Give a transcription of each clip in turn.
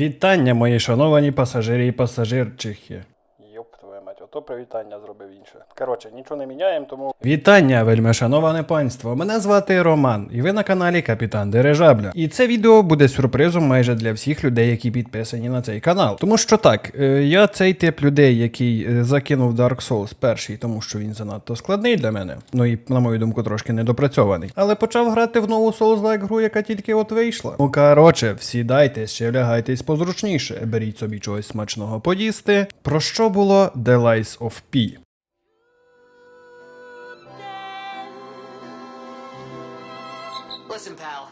Вітання, мої шановані пасажирі і пасажирчихи. Ото привітання зробив інше. Коротше, нічого не міняємо, тому Вітання, вельми шановане панство. Мене звати Роман, і ви на каналі Капітан Дирижабля. І це відео буде сюрпризом майже для всіх людей, які підписані на цей канал. Тому що так, е, я цей тип людей, який е, закинув Dark Souls перший, тому що він занадто складний для мене. Ну і на мою думку, трошки недопрацьований. Але почав грати в нову Souls-like гру, яка тільки от вийшла. Ну короче, всідайтесь, ще лягайтесь позручніше, беріть собі чогось смачного поїсти. Про що було The Lies of P? Listen, pal.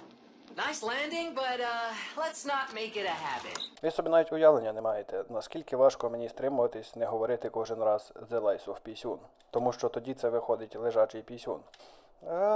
Nice landing, but uh, let's not make it a habit. ви собі навіть уявлення не маєте, наскільки важко мені стримуватись не говорити кожен раз The Lies of Пісюн. Тому що тоді це виходить лежачий пісюн. Ай.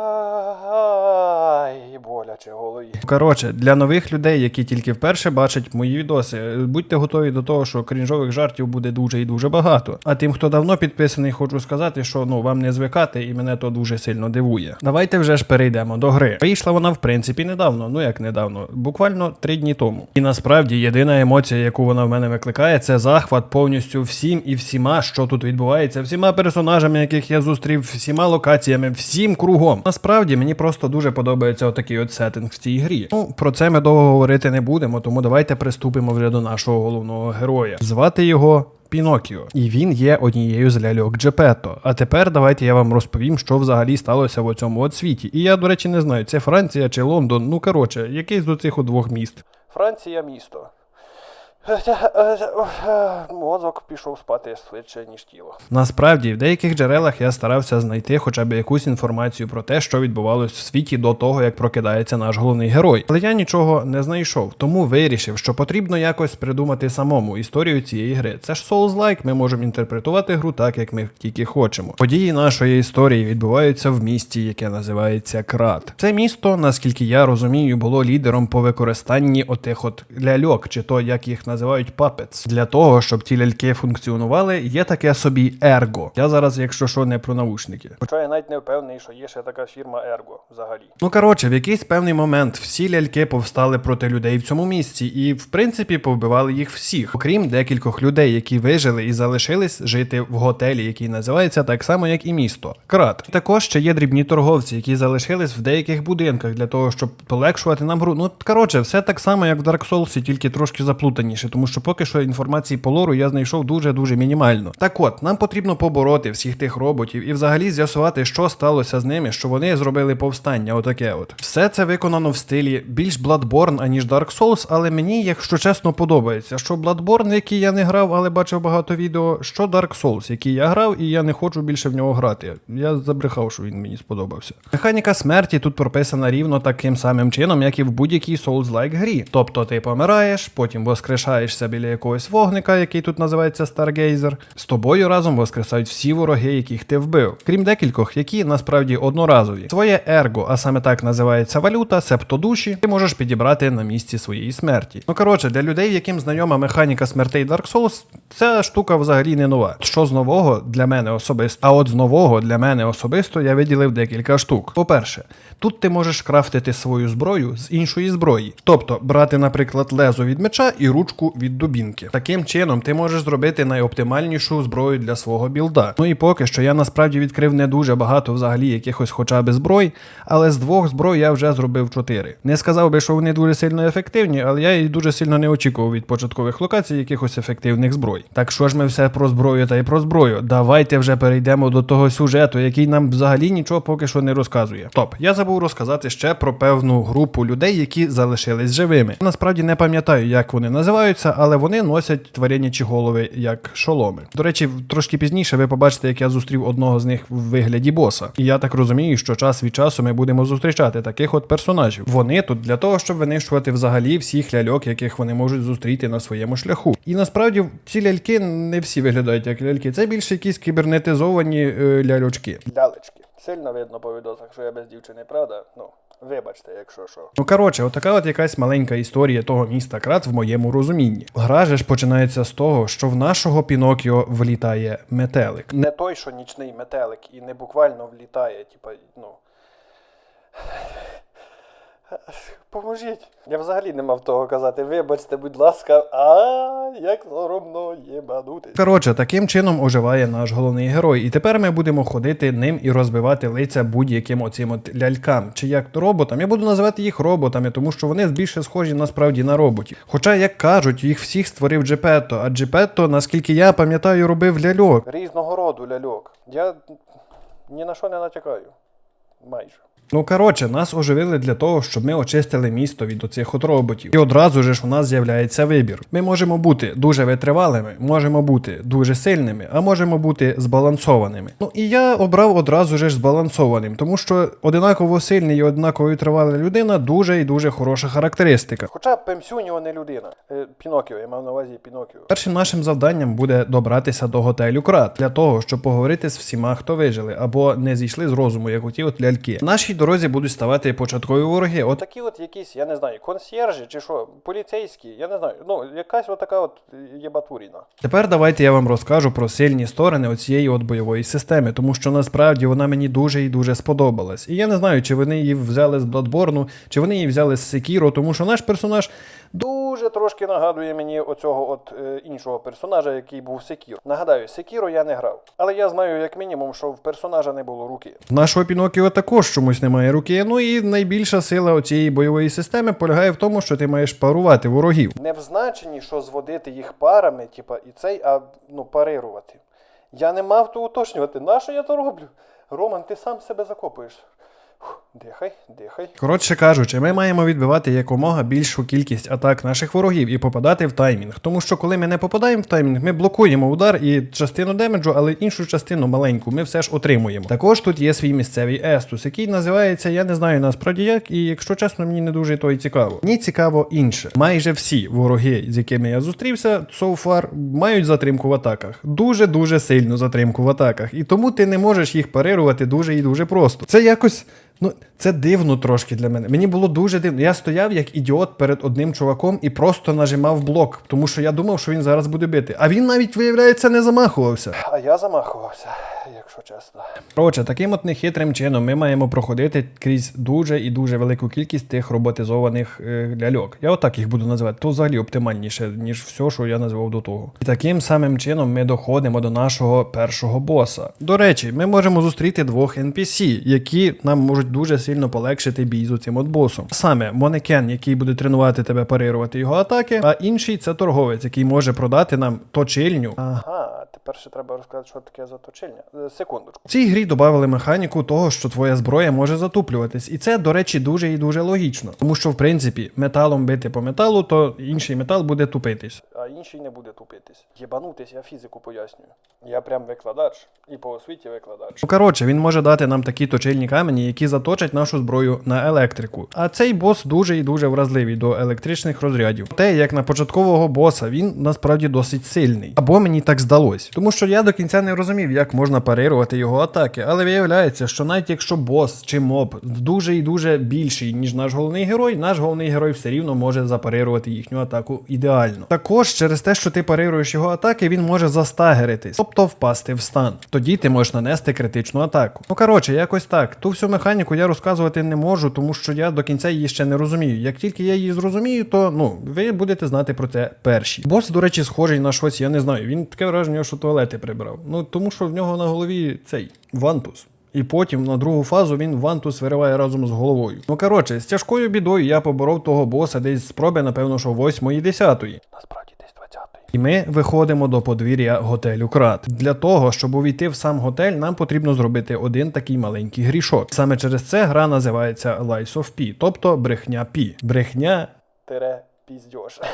Коротше, для нових людей, які тільки вперше бачать мої відоси, будьте готові до того, що крінжових жартів буде дуже і дуже багато. А тим, хто давно підписаний, хочу сказати, що ну вам не звикати, і мене то дуже сильно дивує. Давайте вже ж перейдемо до гри. Вийшла вона в принципі недавно, ну як недавно, буквально три дні тому. І насправді єдина емоція, яку вона в мене викликає, це захват повністю всім і всіма, що тут відбувається, всіма персонажами, яких я зустрів, всіма локаціями, всім кругом. Насправді мені просто дуже подобається отакий от сеттинг в цій грі. Ну про це ми довго говорити не будемо, тому давайте приступимо вже до нашого головного героя. Звати його. Пінокіо, і він є однією з ляльок Джепето. А тепер давайте я вам розповім, що взагалі сталося в цьому от світі. І я, до речі, не знаю, це Франція чи Лондон. Ну коротше, якийсь з оцих от двох міст. Франція місто. Мозок пішов спати швидше, ніж тіло. Насправді, в деяких джерелах я старався знайти хоча б якусь інформацію про те, що відбувалось в світі до того, як прокидається наш головний герой. Але я нічого не знайшов, тому вирішив, що потрібно якось придумати самому історію цієї гри. Це ж Souls-like, ми можемо інтерпретувати гру так, як ми тільки хочемо. Події нашої історії відбуваються в місті, яке називається Крат. Це місто, наскільки я розумію, було лідером по використанні отих от ляльок, чи то як їх називають puppets. Для того, щоб ті ляльки функціонували, є таке собі ерго. Я зараз, якщо що, не про наушники. Хоча я навіть не впевнений, що є ще така фірма Ergo взагалі. Ну коротше, в якийсь певний момент всі ляльки повстали проти людей в цьому місці, і в принципі повбивали їх всіх, окрім декількох людей, які вижили і залишились жити в готелі, який називається так само, як і місто Крат. Також ще є дрібні торговці, які залишились в деяких будинках для того, щоб полегшувати нам гру. Ну коротше, все так само, як в Dark Souls, тільки трошки заплутаніше, тому що поки що інформації по лору я знайшов дуже дуже мінімально. Так от, нам потрібно побороти всіх тих роботів і взагалі з'ясувати, що сталося з ними, що вони зробили повстання. Отаке от. Все це виконано в стилі більш Bloodborne, аніж Dark Souls, але мені, якщо чесно, подобається. Що Bloodborne, який я не грав, але бачив багато відео, що Dark Souls, який я грав, і я не хочу більше в нього грати. Я забрехав, що він мені сподобався. Механіка смерті тут прописана рівно таким самим чином, як і в будь-якій Souls-like грі. Тобто ти помираєш, потім воскрешаєшся біля якогось вогника, який тут називається Stargazer. З тобою разом воскресають всі вороги, яких ти вбив, крім декількох, які насправді одноразові. Своє ерго, а саме так називається валюта, септо душі, ти можеш підібрати на місці своєї смерті. Ну коротше, для людей, яким знайома механіка смертей Dark Souls, ця штука взагалі не нова. Що з нового для мене особисто? А от з нового для мене особисто я виділив декілька штук. По-перше, тут ти можеш крафтити свою зброю з іншої зброї, тобто брати, наприклад, лезо від меча і ручку від дубінки. Таким чином, ти можеш зробити найоптимальнішу зброю для свого білда. Ну і поки що я насправді відкрив не дуже багато взагалі якихось хоча б зброй, але з двох зброй я вже зробив чотири. Не сказав би, що вони дуже сильно ефективні, але я і дуже сильно не очікував від початкових локацій якихось ефективних зброй. Так що ж ми все про зброю та й про зброю. Давайте вже перейдемо до того сюжету, який нам взагалі нічого поки що не розказує. Топ, я забув розказати ще про певну групу людей, які залишились живими. Насправді не пам'ятаю, як вони називаються, але вони носять тваринячі голови як шоломи. До речі, трошки пізніше ви побачите, як я зустрів одного з них в вигляді боса. І я так розумію, що час від часу ми будемо зустрічати таких от персонажів. Вони тут для того, щоб винищувати взагалі всіх ляльок, яких вони можуть зустріти на своєму шляху. І насправді ці ляльки не всі виглядають як ляльки. Це більше якісь кібернетизовані е, ляльочки. Лялечки. Сильно видно по відосах, що я без дівчини, правда? Ну, вибачте, якщо що. Ну коротше, отака от якась маленька історія того міста Крат в моєму розумінні. Гра же ж починається з того, що в нашого Пінокіо влітає метелик. Не той, що нічний метелик, і не буквально влітає, типа, ну. Поможіть. Я взагалі не мав того казати. Вибачте, будь ласка, а як соромно єбанути. Коротше, таким чином оживає наш головний герой, і тепер ми будемо ходити ним і розбивати лиця будь-яким оцим от лялькам, чи як то роботам. Я буду називати їх роботами, тому що вони більше схожі насправді на роботів. Хоча, як кажуть, їх всіх створив Джепетто, а Джепетто, наскільки я пам'ятаю, робив ляльок. Різного роду ляльок. Я ні на що не натякаю. Майже. Ну коротше, нас оживили для того, щоб ми очистили місто від оцих от роботів. І одразу ж у нас з'являється вибір. Ми можемо бути дуже витривалими, можемо бути дуже сильними, а можемо бути збалансованими. Ну і я обрав одразу ж збалансованим, тому що одинаково сильний і однаково витривала людина дуже і дуже хороша характеристика. Хоча Пемсюніо не людина. Е, Пінокіо, я мав на увазі Пінокіо. Першим нашим завданням буде добратися до готелю Крат для того, щоб поговорити з всіма, хто вижили або не зійшли з розуму, як оті от ляльки. В нашій дорозі будуть ставати початкові вороги. От Такі от якісь, я не знаю, консьєржі чи що, поліцейські, я не знаю. Ну, якась отака от єбатуріна. Тепер давайте я вам розкажу про сильні сторони оцієї от бойової системи, тому що насправді вона мені дуже і дуже сподобалась. І я не знаю, чи вони її взяли з Bloodborne, чи вони її взяли з Sekiro, тому що наш персонаж Дуже трошки нагадує мені оцього от е, іншого персонажа, який був Секіро. Нагадаю, Секіро я не грав. Але я знаю, як мінімум, що в персонажа не було руки. в нашого Пінокіо також чомусь немає руки. Ну і найбільша сила оцієї бойової системи полягає в тому, що ти маєш парувати ворогів. Не в значенні, що зводити їх парами, типа, і цей, а ну, парирувати. Я не мав то уточнювати. Нащо я то роблю? Роман, ти сам себе закопуєш. Фух, Дихай, дихай. Коротше кажучи, ми маємо відбивати якомога більшу кількість атак наших ворогів і попадати в таймінг. Тому що коли ми не попадаємо в таймінг, ми блокуємо удар і частину демеджу, але іншу частину маленьку ми все ж отримуємо. Також тут є свій місцевий естус, який називається Я не знаю насправді як, і якщо чесно, мені не дуже то й цікаво. Мені цікаво інше. Майже всі вороги, з якими я зустрівся, so far, мають затримку в атаках. Дуже дуже сильну затримку в атаках. І тому ти не можеш їх парирувати дуже і дуже просто. Це якось. Ну, це дивно трошки для мене. Мені було дуже дивно. Я стояв як ідіот перед одним чуваком і просто нажимав блок, тому що я думав, що він зараз буде бити. А він навіть, виявляється, не замахувався. А я замахувався, якщо чесно. Коротше, таким от нехитрим чином ми маємо проходити крізь дуже і дуже велику кількість тих роботизованих е, ляльок. Я отак їх буду називати. То взагалі оптимальніше, ніж все, що я назвав до того. І таким самим чином ми доходимо до нашого першого боса. До речі, ми можемо зустріти двох NPC, які нам можуть дуже сильно полегшити бій з цим от босом. Саме Монекен, який буде тренувати тебе парирувати його атаки, а інший це торговець, який може продати нам точильню. Ага, тепер ще треба розказати, що таке заточення. Е, Секундочку. В цій грі додали механіку того, що твоя зброя може затуплюватись, і це, до речі, дуже і дуже логічно. Тому що, в принципі, металом бити по металу, то інший метал буде тупитись. А інший не буде тупитись. Єбанутись, я фізику пояснюю. Я прям викладач і по освіті викладач. Ну, коротше, він може дати нам такі точильні камені, які заточать нашу зброю на електрику. А цей бос дуже і дуже вразливий до електричних розрядів. Те, як на початкового боса, він насправді досить сильний. Або мені так здалось. Тому що я до кінця не розумів, як можна парирувати його атаки. Але виявляється, що навіть якщо бос чи моб дуже і дуже більший, ніж наш головний герой, наш головний герой все рівно може запарирувати їхню атаку ідеально. Також через те, що ти парируєш його атаки, він може застагеритись, тобто впасти в стан. Тоді ти можеш нанести критичну атаку. Ну коротше, якось так. Ту всю механіку я розказувати не можу, тому що я до кінця її ще не розумію. Як тільки я її зрозумію, то ну ви будете знати про це перші. Бос, до речі, схожий на щось, я не знаю. Він таке враження, що туалети прибрав. Ну тому що в нього на голові цей вантус. І потім на другу фазу він вантус вириває разом з головою. Ну коротше, з тяжкою бідою я поборов того боса десь з спроби, напевно, що 8 10 Насправді десь 20-й. і ми виходимо до подвір'я готелю Крат. Для того, щоб увійти в сам готель, нам потрібно зробити один такий маленький грішок. Саме через це гра називається Lies of P, тобто брехня Пі. Брехня Тире піздьош.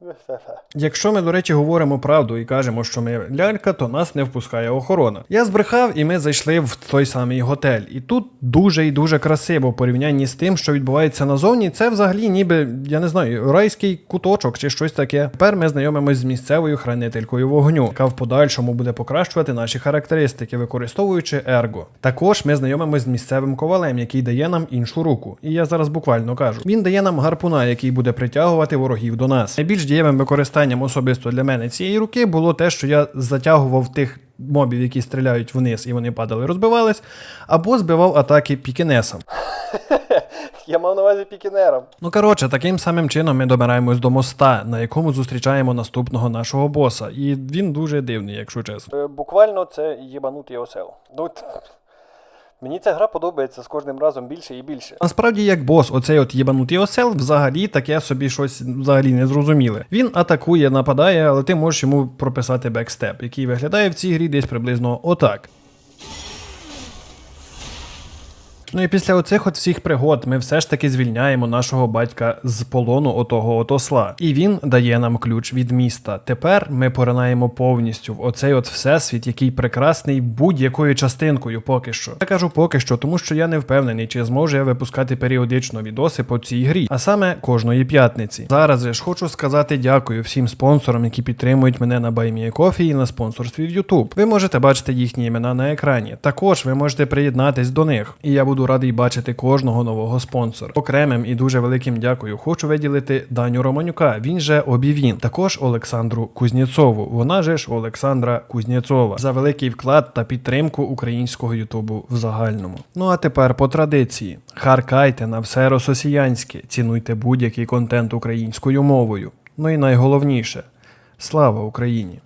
Якщо ми, до речі, говоримо правду і кажемо, що ми лялька, то нас не впускає охорона. Я збрехав, і ми зайшли в той самий готель. І тут дуже і дуже красиво в порівнянні з тим, що відбувається назовні. Це взагалі, ніби я не знаю, райський куточок чи щось таке. Тепер ми знайомимось з місцевою хранителькою вогню, яка в подальшому буде покращувати наші характеристики, використовуючи ерго. Також ми знайомимось з місцевим ковалем, який дає нам іншу руку. І я зараз буквально кажу: він дає нам гарпуна, який буде притягувати ворогів до нас. Найбільш дієвим використанням особисто для мене цієї руки було те, що я затягував тих мобів, які стріляють вниз, і вони падали, розбивались, або збивав атаки пікінесом. Я мав на увазі пікінером. Ну коротше, таким самим чином ми добираємось до моста, на якому зустрічаємо наступного нашого боса. І він дуже дивний, якщо чесно. Е, Буквально це єбанутий осел. Ну, мені ця гра подобається з кожним разом більше і більше. Насправді, як бос, оцей от єбанутий осел, взагалі таке собі щось взагалі не зрозуміле. Він атакує, нападає, але ти можеш йому прописати бекстеп, який виглядає в цій грі десь приблизно отак. Ну і після оцих от всіх пригод ми все ж таки звільняємо нашого батька з полону отого от осла. І він дає нам ключ від міста. Тепер ми поринаємо повністю в оцей от всесвіт, який прекрасний будь-якою частинкою поки що. Я кажу поки що, тому що я не впевнений, чи зможу я випускати періодично відоси по цій грі, а саме кожної п'ятниці. Зараз же ж хочу сказати дякую всім спонсорам, які підтримують мене на BuyMeACoffee і на спонсорстві в YouTube. Ви можете бачити їхні імена на екрані. Також ви можете приєднатись до них, і я буду радий бачити кожного нового спонсора. Окремим і дуже великим дякую. Хочу виділити Даню Романюка. Він же Обівін. Також Олександру Кузнєцову. Вона же ж Олександра Кузнєцова за великий вклад та підтримку українського Ютубу в загальному. Ну а тепер по традиції: харкайте на все рососіянське, цінуйте будь-який контент українською мовою. Ну і найголовніше слава Україні!